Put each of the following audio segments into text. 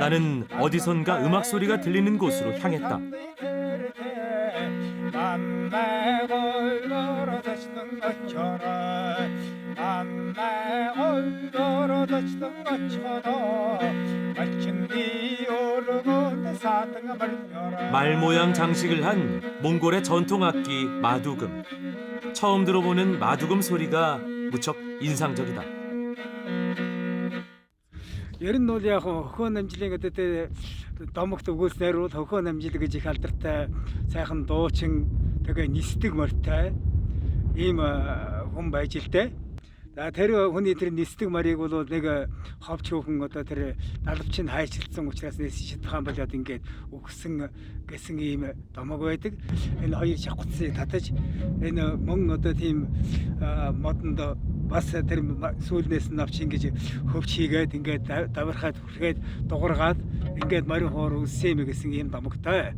나는 어디선가 음악 소리가 들리는 곳으로 향했다. 말 모양 장식을 한 몽골의 전통 악기 마두금. 처음 들어보는 마두금 소리가 무척 인상적이다. Ер нь бол яг хөхөө намжлын гэдэг те домогт өгүүлснээр бол хөхөө намжил гэж их алдартай сайхан дуучин тэгээ нисдэг морьтой ийм э, хүн байж л те. За тэр хүний тэр нисдэг морийг бол нэг ховч хөөхөн одоо тэр далавчин хайчилсан учраас чадах юм болоод ингээд өгсөн гэсэн ийм домог байдаг. Энэ хоёр шахуцыг татаж энэ мөн одоо тийм модонд бас тэр сүүлнээс нь авч ингэж хөвч хийгээд ингээд дав- давархаад хүрхээд дугаргаад ингээд морин хоор үсэм гэсэн ийм домогтой.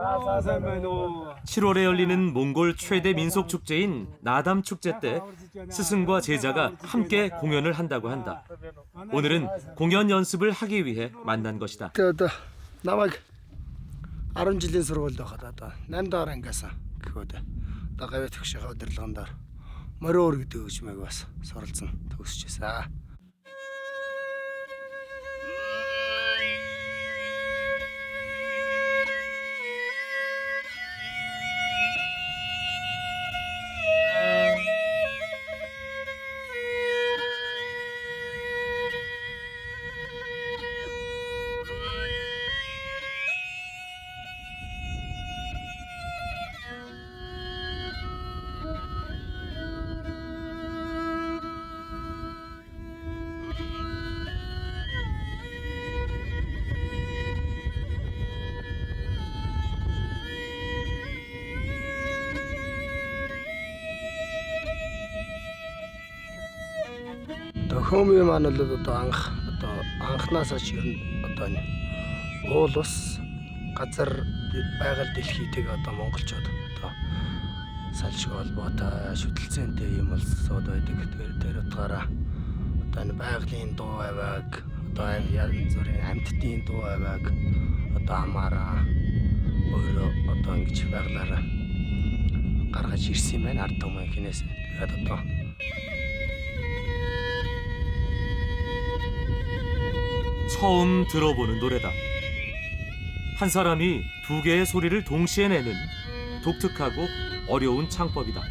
아사산 байна 7월에 열리는 몽골 최대 민속 축제인 나담 축제 때 스승과 제자가 함께 공연을 한다고 한다. 오늘은 공연 연습을 하기 위해 만난 것이다. Тэгээ одоо намайг 10 жилийн сургуульд байхад одоо 8 дахь ангиас гэхүүд одоо гавь төгшийнхээ удирдлаганд мориор гэдэг хөгжмийг бас суралцсан төгсөж байсан. Одоо хөөмийн маань бол одоо анх одоо анхнаасаа ч ер нь одоо уул ус газар байгаль дэлхийтэйг одоо монголчууд одоо салшиг холбоотой шүтэлцэнтэй юм улсууд байдаг. Тэр тэр утгаараа одоо энэ байгалийн дуу авааг одоо янз бүрийн амьтдын дуу авааг одоо амаараа өөрөө одоо ингэж байглаараа гаргаж ирсэн юм байна ард түмэн хинээс. Тэгээд одоо 처음 들어보는 노래다. 한 사람이 두 개의 소리를 동시에 내는 독특하고 어려운 창법이다.